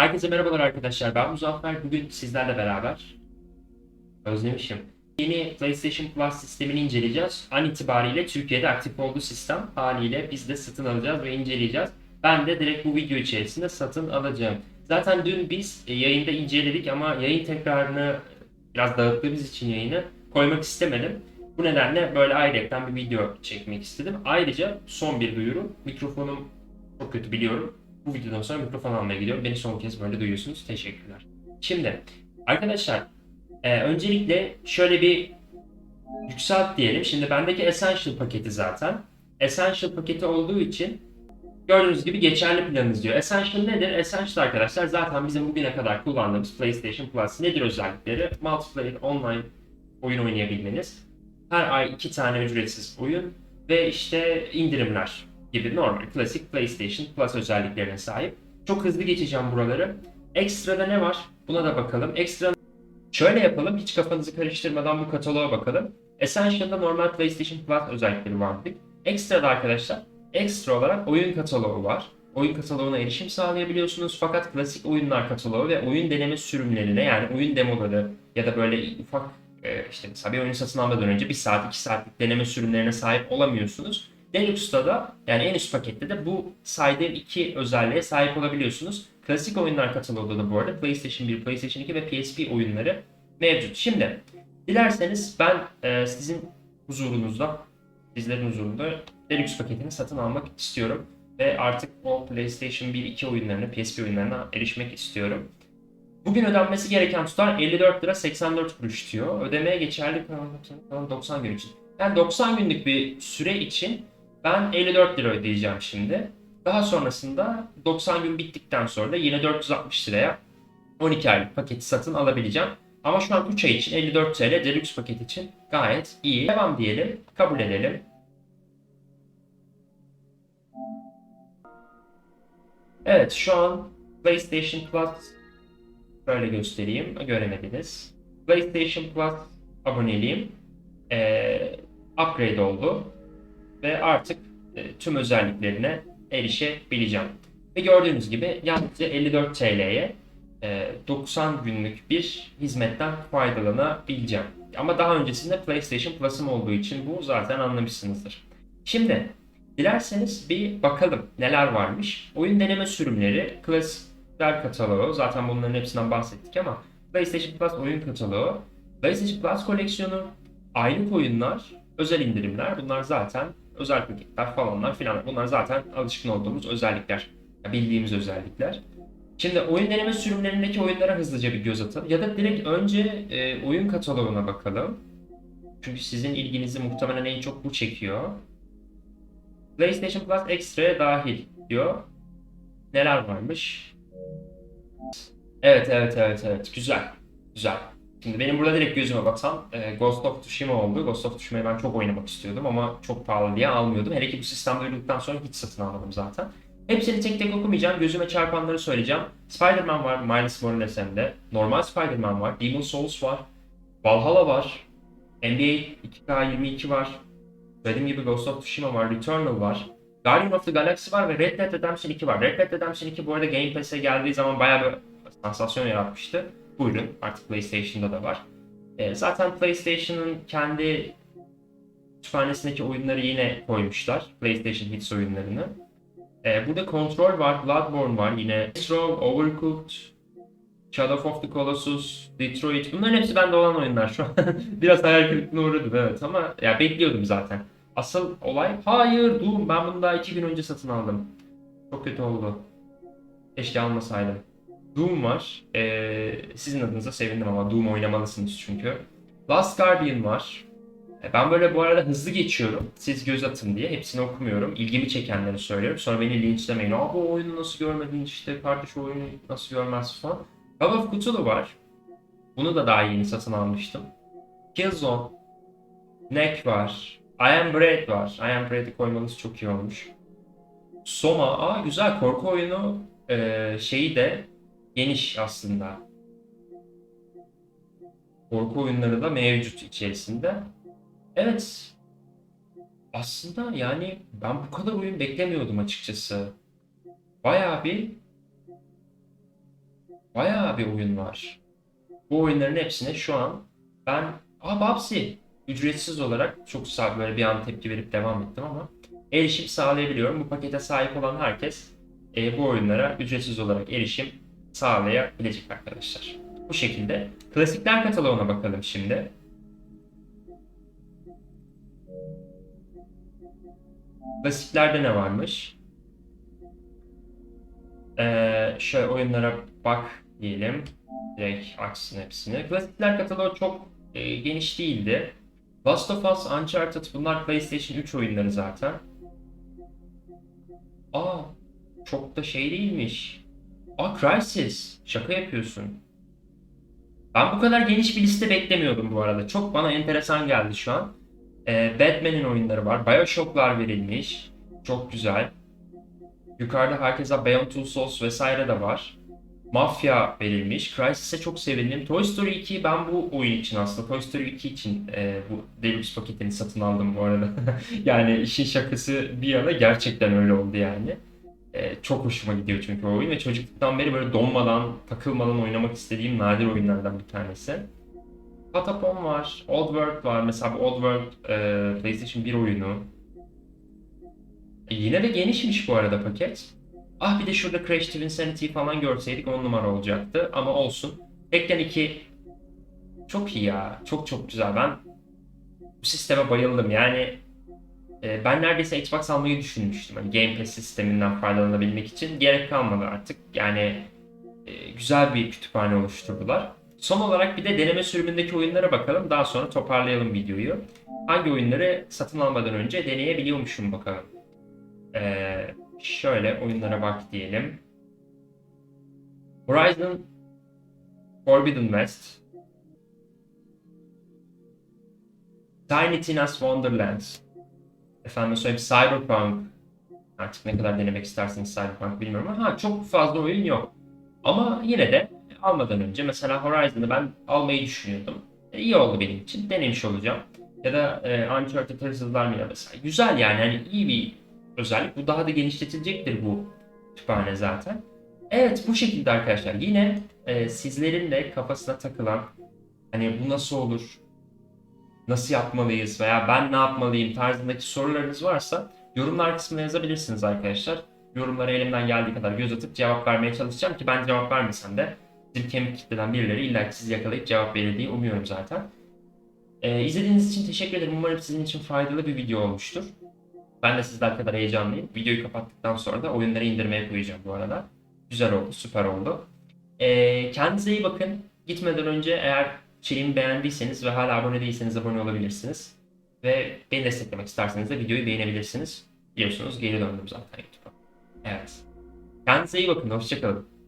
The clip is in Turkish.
Herkese merhabalar arkadaşlar. Ben Muzaffer. Bugün sizlerle beraber özlemişim. Yeni PlayStation Plus sistemini inceleyeceğiz. An itibariyle Türkiye'de aktif olduğu sistem haliyle biz de satın alacağız ve inceleyeceğiz. Ben de direkt bu video içerisinde satın alacağım. Zaten dün biz e, yayında inceledik ama yayın tekrarını biraz dağıttığımız için yayını koymak istemedim. Bu nedenle böyle ayrıca bir video çekmek istedim. Ayrıca son bir duyuru. Mikrofonum çok kötü biliyorum. Bu videodan sonra mikrofon almaya gidiyorum. Beni son kez böyle duyuyorsunuz. Teşekkürler. Şimdi arkadaşlar e, öncelikle şöyle bir yükselt diyelim. Şimdi bendeki Essential paketi zaten. Essential paketi olduğu için gördüğünüz gibi geçerli planınız diyor. Essential nedir? Essential arkadaşlar zaten bizim bugüne kadar kullandığımız PlayStation Plus nedir özellikleri? Multiplayer online oyun oynayabilmeniz. Her ay iki tane ücretsiz oyun ve işte indirimler gibi normal klasik PlayStation Plus özelliklerine sahip. Çok hızlı geçeceğim buraları. Ekstrada ne var? Buna da bakalım. Ekstra şöyle yapalım. Hiç kafanızı karıştırmadan bu kataloğa bakalım. Essential'da normal PlayStation Plus özellikleri var dedik. Ekstrada arkadaşlar ekstra olarak oyun kataloğu var. Oyun kataloğuna erişim sağlayabiliyorsunuz fakat klasik oyunlar kataloğu ve oyun deneme sürümlerine yani oyun demoları ya da böyle ufak e, işte mesela bir oyunu satın almadan önce bir saat iki saatlik deneme sürümlerine sahip olamıyorsunuz. Deluxe'da da yani en üst pakette de bu saydığım iki özelliğe sahip olabiliyorsunuz. Klasik oyunlar kataloğunda da bu arada PlayStation 1, PlayStation 2 ve PSP oyunları mevcut. Şimdi dilerseniz ben e, sizin huzurunuzda, sizlerin huzurunda Deluxe paketini satın almak istiyorum. Ve artık o PlayStation 1, 2 oyunlarına, PSP oyunlarına erişmek istiyorum. Bugün ödenmesi gereken tutar 54 lira 84 kuruş diyor. Ödemeye geçerli kalan 90 gün için. Yani 90 günlük bir süre için ben 54 lira ödeyeceğim şimdi. Daha sonrasında 90 gün bittikten sonra da yine 460 liraya 12 aylık paketi satın alabileceğim. Ama şu an 3 ay için 54 TL Deluxe paket için gayet iyi. Devam diyelim. Kabul edelim. Evet şu an PlayStation Plus böyle göstereyim. Göremediniz. PlayStation Plus aboneliğim eee upgrade oldu ve artık e, tüm özelliklerine erişebileceğim. Ve gördüğünüz gibi yalnızca 54 TL'ye e, 90 günlük bir hizmetten faydalanabileceğim. Ama daha öncesinde PlayStation Plus'ım olduğu için bu zaten anlamışsınızdır. Şimdi dilerseniz bir bakalım neler varmış. Oyun deneme sürümleri, klasikler kataloğu, zaten bunların hepsinden bahsettik ama PlayStation Plus oyun kataloğu, PlayStation Plus koleksiyonu, aylık oyunlar, özel indirimler bunlar zaten özel paketler falanlar filan bunlar zaten alışkın olduğumuz özellikler. Bildiğimiz özellikler. Şimdi oyun deneme sürümlerindeki oyunlara hızlıca bir göz atalım. Ya da direkt önce e, oyun kataloğuna bakalım. Çünkü sizin ilginizi muhtemelen en çok bu çekiyor. PlayStation Plus Extra'ya dahil diyor. Neler varmış? Evet evet evet evet güzel. Güzel. Şimdi benim burada direkt gözüme baksam e, Ghost of Tsushima oldu. Ghost of Tsushima'yı ben çok oynamak istiyordum ama çok pahalı diye almıyordum. Hele ki bu sistem duyulduktan sonra hiç satın almadım zaten. Hepsini tek tek okumayacağım. Gözüme çarpanları söyleyeceğim. Spider-Man var Miles Morales'en de. Normal Spider-Man var. Demon Souls var. Valhalla var. NBA 2K22 var. Dediğim gibi Ghost of Tsushima var. Returnal var. Guardian of the Galaxy var ve Red Dead Redemption 2 var. Red Dead Redemption 2 bu arada Game Pass'e geldiği zaman bayağı bir sansasyon yaratmıştı. Buyurun artık PlayStation'da da var. E, zaten PlayStation'ın kendi kütüphanesindeki oyunları yine koymuşlar. PlayStation Hits oyunlarını. E, burada Control var, Bloodborne var yine. Metro, Overcooked, Shadow of the Colossus, Detroit. Bunların hepsi bende olan oyunlar şu an. Biraz hayal kırıklığına uğradım evet ama ya bekliyordum zaten. Asıl olay hayır Doom ben bunu daha iki gün önce satın aldım. Çok kötü oldu. Keşke almasaydım. Doom var. Ee, sizin adınıza sevindim ama Doom oynamalısınız çünkü. Last Guardian var. E, Ben böyle bu arada hızlı geçiyorum. Siz göz atın diye. Hepsini okumuyorum. İlgimi çekenleri söylüyorum. Sonra beni linçlemeyin. Aa bu oyunu nasıl görmedin işte kardeş oyunu nasıl görmez falan. Call of Cthulhu var. Bunu da daha yeni satın almıştım. Killzone. Neck var. I Am Bread var. I Am Bread'i koymanız çok iyi olmuş. Soma. Aa güzel korku oyunu e, şeyi de geniş aslında. Korku oyunları da mevcut içerisinde. Evet. Aslında yani ben bu kadar oyun beklemiyordum açıkçası. Bayağı bir bayağı bir oyun var. Bu oyunların hepsine şu an ben Aa Babsi ücretsiz olarak çok sağ böyle bir an tepki verip devam ettim ama erişim sağlayabiliyorum. Bu pakete sahip olan herkes e, bu oyunlara ücretsiz olarak erişim sağlayabilecek arkadaşlar. Bu şekilde. Klasikler kataloğuna bakalım şimdi. Klasiklerde ne varmış? Ee, şöyle oyunlara bak diyelim. Direkt açsın hepsini. Klasikler kataloğu çok e, geniş değildi. Last of Us, Uncharted bunlar PlayStation 3 oyunları zaten. Aa, çok da şey değilmiş. Aa, Crysis. Şaka yapıyorsun. Ben bu kadar geniş bir liste beklemiyordum bu arada. Çok bana enteresan geldi şu an. Ee, Batman'in oyunları var. Bioshock'lar verilmiş. Çok güzel. Yukarıda herkese Beyond Two Souls vesaire de var. Mafya verilmiş. Crysis'e çok sevindim. Toy Story 2 ben bu oyun için aslında Toy Story 2 için e, bu Deluxe paketini satın aldım bu arada. yani işin şakası bir yana gerçekten öyle oldu yani. E, çok hoşuma gidiyor çünkü o oyun ve çocukluktan beri böyle donmadan, takılmadan oynamak istediğim nadir oyunlardan bir tanesi. Patapon var, Old World var. Mesela bu Old World e, PlayStation 1 oyunu. E, yine de genişmiş bu arada paket. Ah bir de şurada Crash Team Insanity falan görseydik 10 numara olacaktı ama olsun. Tekken 2 çok iyi ya. Çok çok güzel. Ben bu sisteme bayıldım. Yani e, ben neredeyse Xbox almayı düşünmüştüm. Hani Game Pass sisteminden faydalanabilmek için gerek kalmadı artık. Yani e, güzel bir kütüphane oluşturdular. Son olarak bir de deneme sürümündeki oyunlara bakalım. Daha sonra toparlayalım videoyu. Hangi oyunları satın almadan önce deneyebiliyormuşum bakalım. Ee, şöyle oyunlara bak diyelim. Horizon Forbidden West Tiny Tina's Wonderlands Efendim söyleyeyim Cyberpunk Artık ne kadar denemek isterseniz Cyberpunk bilmiyorum ama ha, çok fazla oyun yok. Ama yine de almadan önce mesela Horizon'ı ben almayı düşünüyordum. E, iyi oldu benim için. Denemiş olacağım. Ya da e, Uncharted Hırsızlar Mira mesela. Güzel yani hani iyi bir özellik. Bu daha da genişletilecektir bu kütüphane zaten. Evet bu şekilde arkadaşlar. Yine e, sizlerin de kafasına takılan hani bu nasıl olur? Nasıl yapmalıyız veya ben ne yapmalıyım tarzındaki sorularınız varsa yorumlar kısmına yazabilirsiniz arkadaşlar. Yorumlara elimden geldiği kadar göz atıp cevap vermeye çalışacağım ki ben cevap vermesem de bizim kemik kitleden birileri illa sizi yakalayıp cevap verir umuyorum zaten. Ee, izlediğiniz için teşekkür ederim. Umarım sizin için faydalı bir video olmuştur. Ben de sizler kadar heyecanlıyım. Videoyu kapattıktan sonra da oyunları indirmeye koyacağım bu arada. Güzel oldu, süper oldu. Ee, kendinize iyi bakın. Gitmeden önce eğer içeriğimi beğendiyseniz ve hala abone değilseniz abone olabilirsiniz. Ve beni desteklemek isterseniz de videoyu beğenebilirsiniz. Biliyorsunuz geri döndüm zaten YouTube'a. Evet. Kendinize iyi bakın. Hoşçakalın.